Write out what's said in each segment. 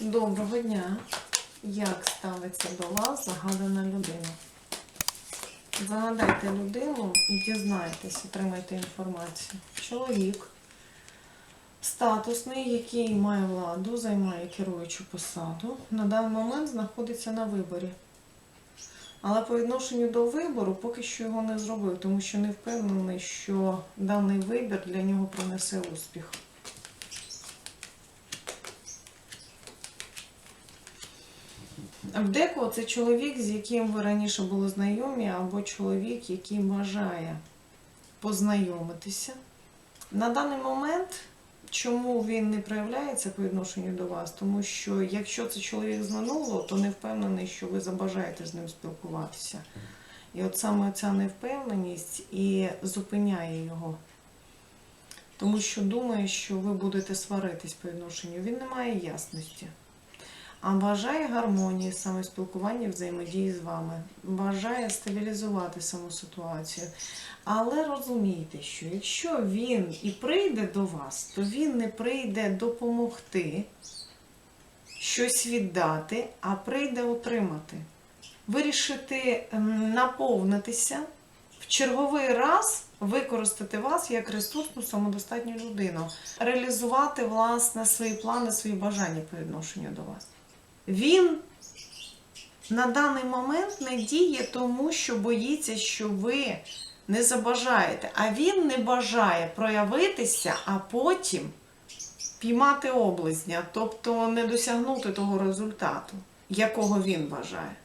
Доброго дня! Як ставиться до вас загадана людина? Загадайте людину і дізнайтесь, отримайте інформацію. Чоловік статусний, який має владу, займає керуючу посаду, на даний момент знаходиться на виборі. Але по відношенню до вибору поки що його не зробив, тому що не впевнений, що даний вибір для нього принесе успіх. В декого це чоловік, з яким ви раніше були знайомі, або чоловік, який бажає познайомитися. На даний момент, чому він не проявляється по відношенню до вас? Тому що якщо це чоловік з минулого, то не впевнений, що ви забажаєте з ним спілкуватися. І от саме ця невпевненість і зупиняє його. Тому що думає, що ви будете сваритись по відношенню. Він не має ясності. А бажає гармонії саме спілкування, взаємодії з вами, бажає стабілізувати саму ситуацію. Але розумійте, що якщо він і прийде до вас, то він не прийде допомогти, щось віддати, а прийде отримати. Вирішити наповнитися, в черговий раз використати вас як ресурсну самодостатню людину, реалізувати власне свої плани, свої бажання по відношенню до вас. Він на даний момент не діє тому, що боїться, що ви не забажаєте. А він не бажає проявитися, а потім піймати облизня, тобто не досягнути того результату, якого він бажає.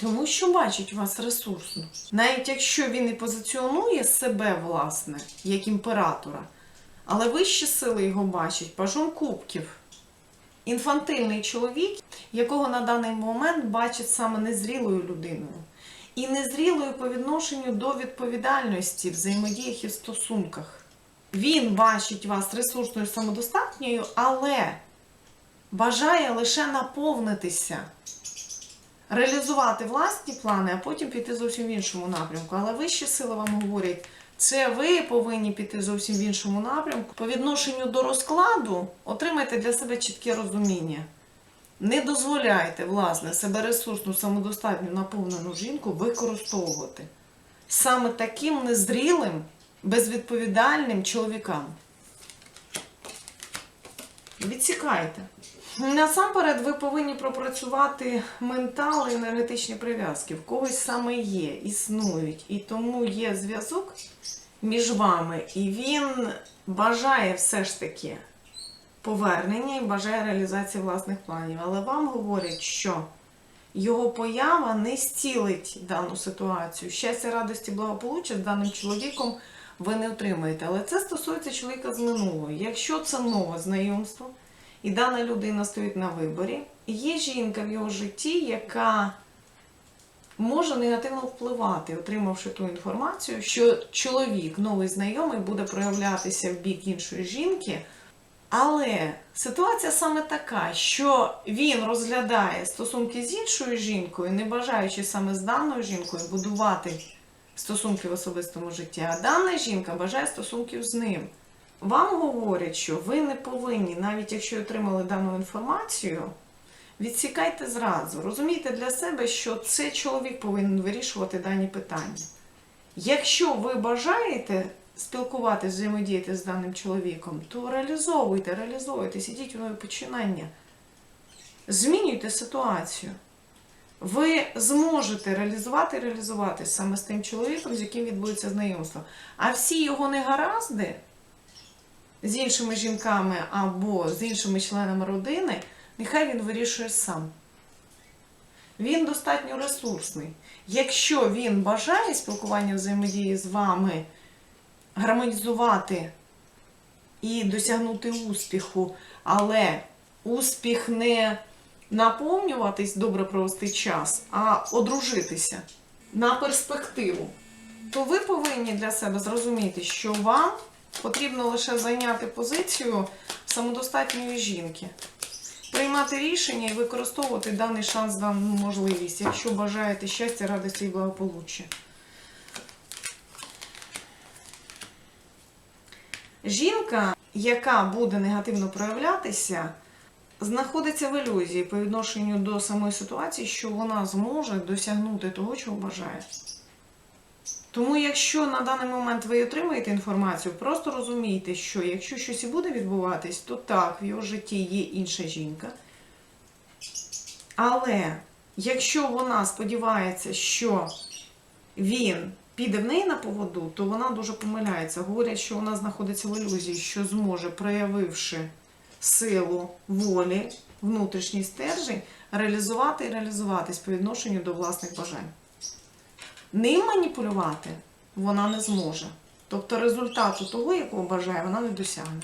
Тому що бачить вас ресурсно. Навіть якщо він і позиціонує себе, власне, як імператора, але вищі сили його бачать пажом кубків. Інфантильний чоловік, якого на даний момент бачить саме незрілою людиною. І незрілою по відношенню до відповідальності, взаємодіях і в стосунках. Він бачить вас ресурсною самодостатньою, але бажає лише наповнитися, реалізувати власні плани, а потім піти зовсім в іншому напрямку. Але вищі сили вам говорять, це ви повинні піти зовсім в іншому напрямку. По відношенню до розкладу отримайте для себе чітке розуміння. Не дозволяйте, власне, себе ресурсну, самодостатню, наповнену жінку використовувати саме таким незрілим, безвідповідальним чоловікам. Відсікайте. Насамперед, ви повинні пропрацювати ментал і енергетичні прив'язки. В когось саме є, існують. І тому є зв'язок між вами. І він бажає все ж таки повернення і бажає реалізації власних планів. Але вам говорять, що його поява не зцілить дану ситуацію. Щастя, радості, благополуччя з даним чоловіком ви не отримаєте. Але це стосується чоловіка з минулого. Якщо це нове знайомство, і дана людина стоїть на виборі, є жінка в його житті, яка може негативно впливати, отримавши ту інформацію, що чоловік, новий знайомий, буде проявлятися в бік іншої жінки. Але ситуація саме така, що він розглядає стосунки з іншою жінкою, не бажаючи саме з даною жінкою будувати стосунки в особистому житті, а дана жінка бажає стосунків з ним. Вам говорять, що ви не повинні, навіть якщо отримали дану інформацію, відсікайте зразу. Розумійте для себе, що це чоловік повинен вирішувати дані питання. Якщо ви бажаєте спілкуватися, взаємодіяти з даним чоловіком, то реалізовуйте, реалізовуйте, сидіть у нові починання. Змінюйте ситуацію. Ви зможете реалізувати і реалізувати саме з тим чоловіком, з яким відбудеться знайомство. А всі його негаразди з іншими жінками або з іншими членами родини, нехай він вирішує сам. Він достатньо ресурсний. Якщо він бажає спілкування взаємодії з вами гармонізувати і досягнути успіху, але успіх не наповнюватись, добре провести час, а одружитися на перспективу, то ви повинні для себе зрозуміти, що вам потрібно лише зайняти позицію самодостатньої жінки, приймати рішення і використовувати даний шанс, дану можливість, якщо бажаєте щастя, радості і благополуччя. Жінка, яка буде негативно проявлятися, знаходиться в ілюзії по відношенню до самої ситуації, що вона зможе досягнути того, чого бажає. Тому, якщо на даний момент ви отримаєте інформацію, просто розумійте, що якщо щось і буде відбуватись, то так, в його житті є інша жінка. Але якщо вона сподівається, що він піде в неї на поводу, то вона дуже помиляється. Говорять, що вона знаходиться в ілюзії, що зможе, проявивши силу волі, внутрішній стержень, реалізувати і реалізуватись по відношенню до власних бажань. Ним маніпулювати вона не зможе. Тобто результату того, якого бажає, вона не досягне.